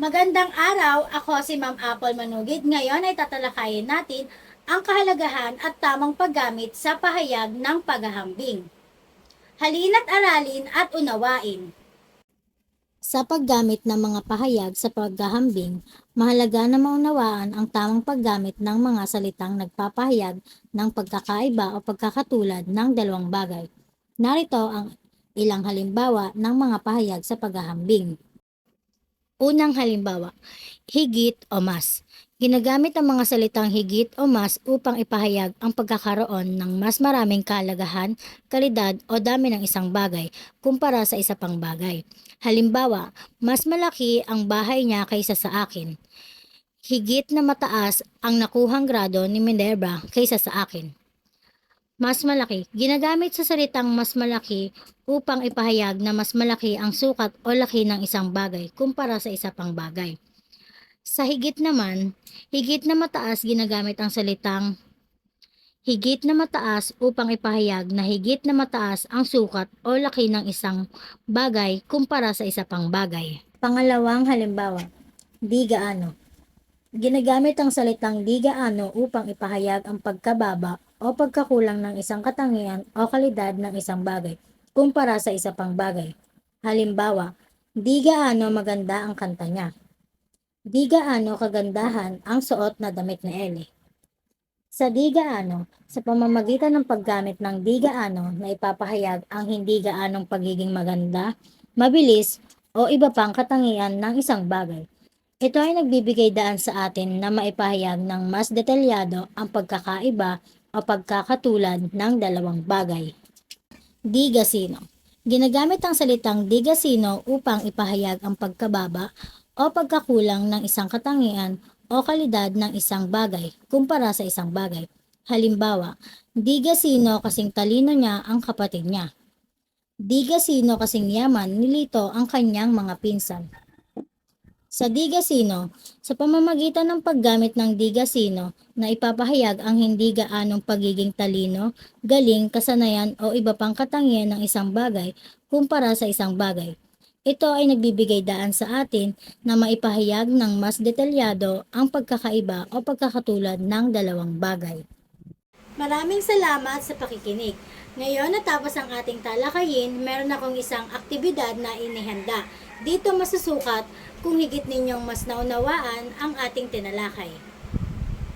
Magandang araw, ako si Ma'am Apple Manugid. Ngayon ay tatalakayin natin ang kahalagahan at tamang paggamit sa pahayag ng paghahambing. Halina't aralin at unawain. Sa paggamit ng mga pahayag sa paghahambing, mahalaga na maunawaan ang tamang paggamit ng mga salitang nagpapahayag ng pagkakaiba o pagkakatulad ng dalawang bagay. Narito ang ilang halimbawa ng mga pahayag sa paghahambing. Unang halimbawa, higit o mas. Ginagamit ang mga salitang higit o mas upang ipahayag ang pagkakaroon ng mas maraming kalagahan, kalidad o dami ng isang bagay kumpara sa isa pang bagay. Halimbawa, mas malaki ang bahay niya kaysa sa akin. Higit na mataas ang nakuhang grado ni Minerva kaysa sa akin. Mas malaki. Ginagamit sa salitang mas malaki upang ipahayag na mas malaki ang sukat o laki ng isang bagay kumpara sa isa pang bagay. Sa higit naman, higit na mataas ginagamit ang salitang higit na mataas upang ipahayag na higit na mataas ang sukat o laki ng isang bagay kumpara sa isa pang bagay. Pangalawang halimbawa, di gaano. Ginagamit ang salitang di gaano upang ipahayag ang pagkababa o pagkakulang ng isang katangian o kalidad ng isang bagay kumpara sa isa pang bagay. Halimbawa, di gaano maganda ang kanta niya. Di gaano kagandahan ang suot na damit ni Ellie. Sa di gaano, sa pamamagitan ng paggamit ng di gaano na ipapahayag ang hindi gaanong pagiging maganda, mabilis, o iba pang katangian ng isang bagay. Ito ay nagbibigay daan sa atin na maipahayag ng mas detalyado ang pagkakaiba o pagkakatulad ng dalawang bagay. Digasino. Ginagamit ang salitang digasino upang ipahayag ang pagkababa o pagkakulang ng isang katangian o kalidad ng isang bagay kumpara sa isang bagay. Halimbawa, digasino kasing talino niya ang kapatid niya. Digasino kasing yaman nilito ang kanyang mga pinsan. Sa digasino, sa pamamagitan ng paggamit ng digasino na ipapahayag ang hindi gaanong pagiging talino, galing, kasanayan o iba pang katangian ng isang bagay kumpara sa isang bagay. Ito ay nagbibigay daan sa atin na maipahayag ng mas detalyado ang pagkakaiba o pagkakatulad ng dalawang bagay. Maraming salamat sa pakikinig. Ngayon natapos ang ating talakayin, meron akong isang aktibidad na inihanda. Dito masusukat kung higit ninyong mas naunawaan ang ating tinalakay.